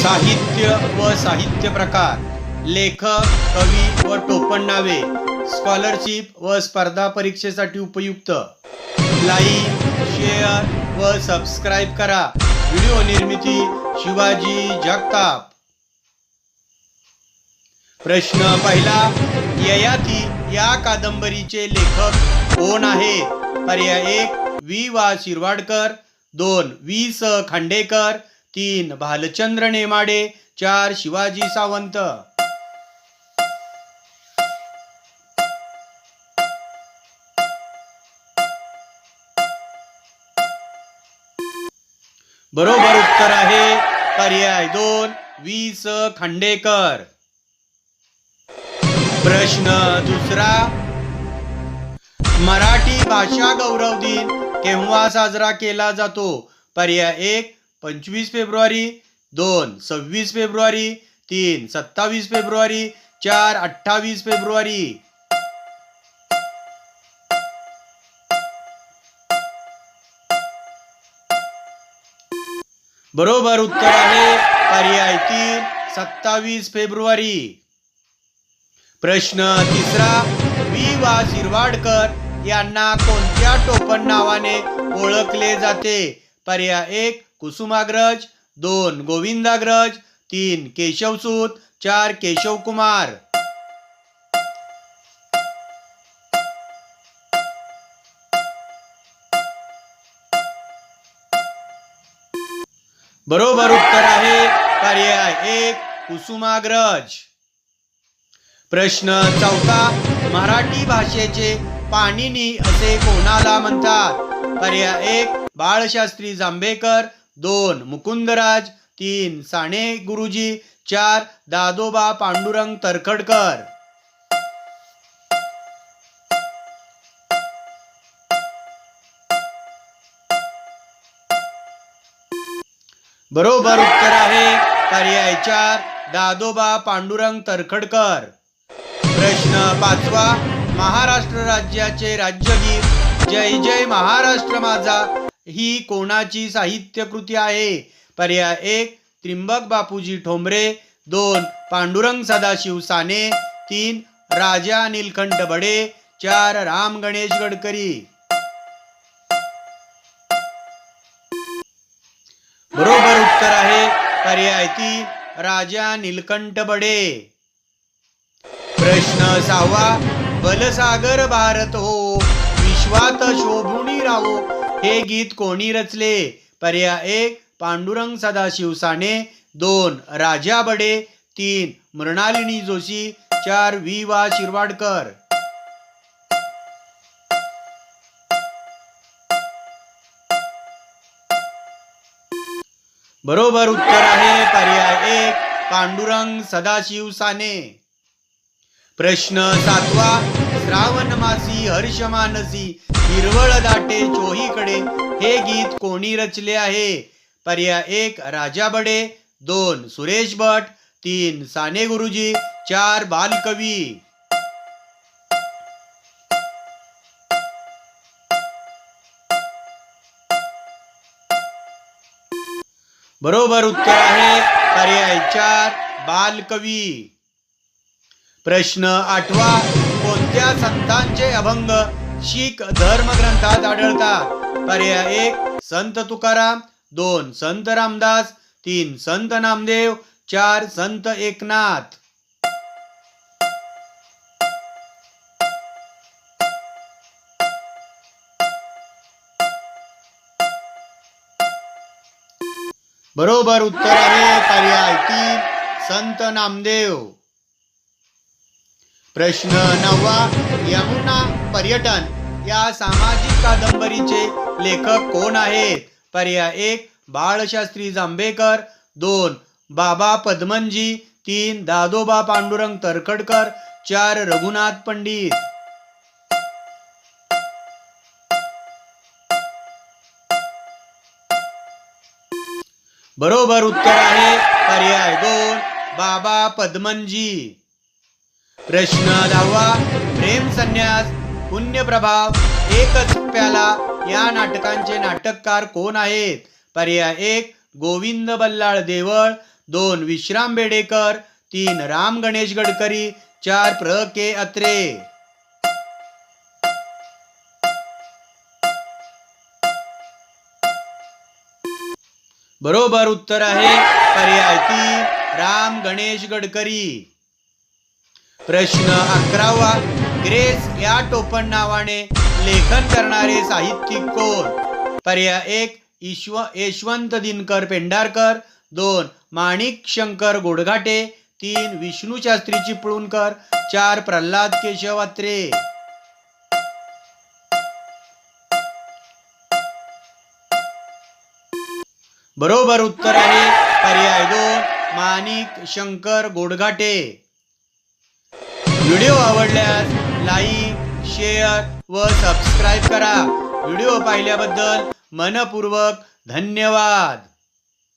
साहित्य व साहित्य प्रकार लेखक कवी व टोपण नावे स्कॉलरशिप व स्पर्धा परीक्षेसाठी उपयुक्त. लाईक शेअर व सबस्क्राईब करा. व्हिडिओ निर्मिती शिवाजी जगताप. प्रश्न पहिला ययाती या कादंबरीचे लेखक कोण आहे? पर्याय एक वि वा शिरवाडकर दोन वी स. खांडेकर तीन भालचंद्र नेमाडे चार शिवाजी सावंत. बरोबर उत्तर आहे पर्याय दोन वी स खांडेकर. प्रश्न दुसरा मराठी भाषा गौरव दिन केव्हा साजरा केला जातो? पर्याय एक पंचवीस फेब्रुवारी दोन. सव्वीस फेब्रुवारी तीन. सत्तावीस फेब्रुवारी चार. अठ्ठावीस फेब्रुवारी. बरोबर उत्तर आहे पर्याय तीन. सत्तावीस फेब्रुवारी. प्रश्न तिसरा वी. वा शिरवाडकर यांना कोणत्या टोपण नावाने ओळखले जाते? पर्याय एक कुसुमाग्रज दोन गोविंदाग्रज तीन केशवसूत चार केशवकुमार बरोबर उत्तर आहे. पर्याय एक कुसुमाग्रज. प्रश्न चौथा मराठी भाषेचे पाणिनी असे कोणाला म्हणतात? पर्याय एक बाळशास्त्री जांभेकर दोन. मुकुंदराज. तीन. साने गुरुजी. चार. दादोबा पांडुरंग तरखडकर. बरोबर उत्तर आहे पर्याय चार. दादोबा पांडुरंग तरखडकर. प्रश्न पाचवा. महाराष्ट्र राज्याचे राज्यगीत. जय जय महाराष्ट्र माझा. ही कोणाची साहित्य कृती आहे? पर्याय एक त्रिंबक बापूजी ठोंबरे. दोन पांडुरंग सदाशिव साने. तीन राजा नीलकंठ बडे. चार राम गणेश गडकरी. बरोबर उत्तर आहे पर्याय तीन राजा नीलकंठ बडे. प्रश्न सहावा बलसागर भारत हो. विश्वात शोभुनी राहो. हे गीत कोणी रचले? पर्याय एक पांडुरंग सदाशिव साने दोन राजा बडे तीन मृणालिनी जोशी चार वि वा. शिरवाडकर. बरोबर उत्तर आहे पर्याय एक पांडुरंग सदाशिव साने प्रश्न सातवा श्रावण मासी हर्ष मानसी हिरवळ दाटे चोहीकडे. हे गीत कोणी रचले आहे? पर्याय एक राजा बडे. दोन सुरेश भट. तीन साने गुरुजी. चार बालकवी. बरोबर उत्तर आहे पर्याय चार बालकवी. प्रश्न आठवा कोणत्या संतांचे अभंग? शीख धर्मग्रंथात आढळतात. पर्याय एक संत तुकाराम. दोन संत रामदास. तीन संत नामदेव. चार संत एकनाथ. बरोबर उत्तर आहे पर्याय तीन संत नामदेव. प्रश्न नववा यमुना पर्यटन. या सामाजिक कादंबरीचे लेखक कोण आहेत? पर्याय एक बाळशास्त्री जांभेकर. दोन बाबा पद्मनजी. तीन दादोबा पांडुरंग तरखडकर. चार रघुनाथ पंडित. बरोबर उत्तर आहे. पर्याय दोन बाबा पद्मनजी. प्रश्न दहावा प्रेम संन्यास पुण्यप्रभाव एकच प्याला या नाटकांचे नाटककार कोण आहेत? पर्याय एक गोविंद बल्लाळ देवळ दोन विश्राम बेडेकर तीन राम गणेश गडकरी चार प्र. के. अत्रे. बरोबर उत्तर आहे पर्याय तीन राम गणेश गडकरी. प्रश्न अकरावा. ग्रेस या टोपण नावाने लेखन करणारे साहित्यिक कोण? पर्याय एक ईश्व यशवंत दिनकर पेंढारकर. दोन माणिक शंकर गोडघाटे. तीन विष्णू शास्त्री चिपळूणकर. चार प्रल्हाद केशव अत्रे. बरोबर उत्तर आहे पर्याय दोन माणिक शंकर गोडघाटे. व्हिडिओ आवडल्यास लाईक शेअर व सबस्क्राईब करा. व्हिडिओ पाहिल्याबद्दल मनपूर्वक धन्यवाद.